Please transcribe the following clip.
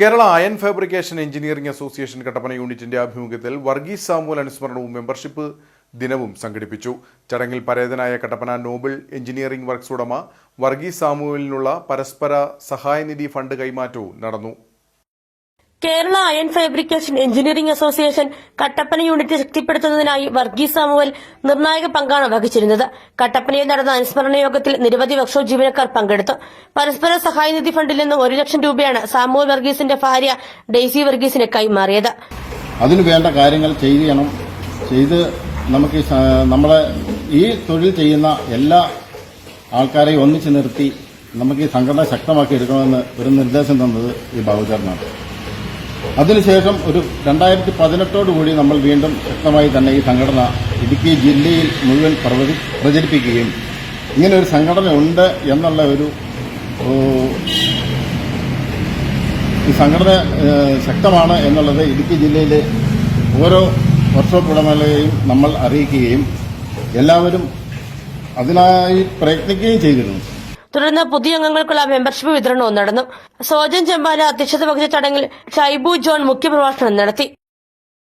Kerala iron fabrication engineering association Kattappana യൂണിറ്റിന്റെ ആഭിമുഖ്യത്തിൽ Varghese Samuel അനുസ്മരണവും membership ദിനവും സംഘടിപ്പിച്ചു. ചടങ്ങിൽ പരേതനായ കട്ടപ്പന നോബിൾ എഞ്ചിനീയറിംഗ് വർക്ക്സ് ഉടമ വർഗീസ് സാമുവലിനുള്ള പരസ്പര സഹായനിധി ഫണ്ട് കൈമാറ്റവും നടന്നു. Kerala iron fabrication engineering association Kattappana unit ശക്തിപ്പെടുത്തുന്നതിനായി Varghese Samuel നിർണായക പങ്കാണ് വഹിച്ചിരുന്നത്. കട്ടപ്പനയിൽ നടന്ന അനുസ്മരണ യോഗത്തിൽ നിരവധി വർക്ക്ഷോപ്പ് ജീവനക്കാർ പങ്കെടുത്തു. പരസ്പര സഹായനിധി ഫണ്ടിൽ നിന്ന് ഒരു ലക്ഷം രൂപയാണ് സാമുവൽ വർഗീസിന്റെ ഭാര്യ ഡെയ്സി വർഗീസിന് കൈമാറിയത്. അതിനു വേണ്ട കാര്യങ്ങൾ ചെയ്യണം. ചെയ്ത് നമുക്ക് നമ്മളെ ഈ തൊഴിൽ ചെയ്യുന്ന എല്ലാ ആൾക്കാരെയും ഒന്നിച്ചു നിർത്തി നമുക്ക് ഈ സംഘടന ശക്തമാക്കി എടുക്കണമെന്ന് ഒരു നിർദ്ദേശം തന്നത് ഈ ബാബുചാരനാണ് അതിനുശേഷം ഒരു രണ്ടായിരത്തി പതിനെട്ടോടുകൂടി നമ്മൾ വീണ്ടും ശക്തമായി തന്നെ ഈ സംഘടന ഇടുക്കി ജില്ലയിൽ മുഴുവൻ പ്രവചി- പ്രചരിപ്പിക്കുകയും ഇങ്ങനെ ഒരു സംഘടന ഉണ്ട് എന്നുള്ള ഒരു ഈ സംഘടന ശക്തമാണ് എന്നുള്ളത് ഇടുക്കി ജില്ലയിലെ ഓരോ വർക്ക്ഷോപ്പ് ഉടമകളെയും നമ്മൾ അറിയിക്കുകയും എല്ലാവരും അതിനായി പ്രയത്നിക്കുകയും ചെയ്തിരുന്നു. തുടർന്ന് പുതിയ അംഗങ്ങൾക്കുള്ള മെമ്പർഷിപ്പ് വിതരണവും നടന്നു. സോജൻ ചെമ്പാല അധ്യക്ഷത വഹിച്ച ചടങ്ങിൽ ഷൈബു ജോൺ മുഖ്യപ്രഭാഷണം നടത്തി.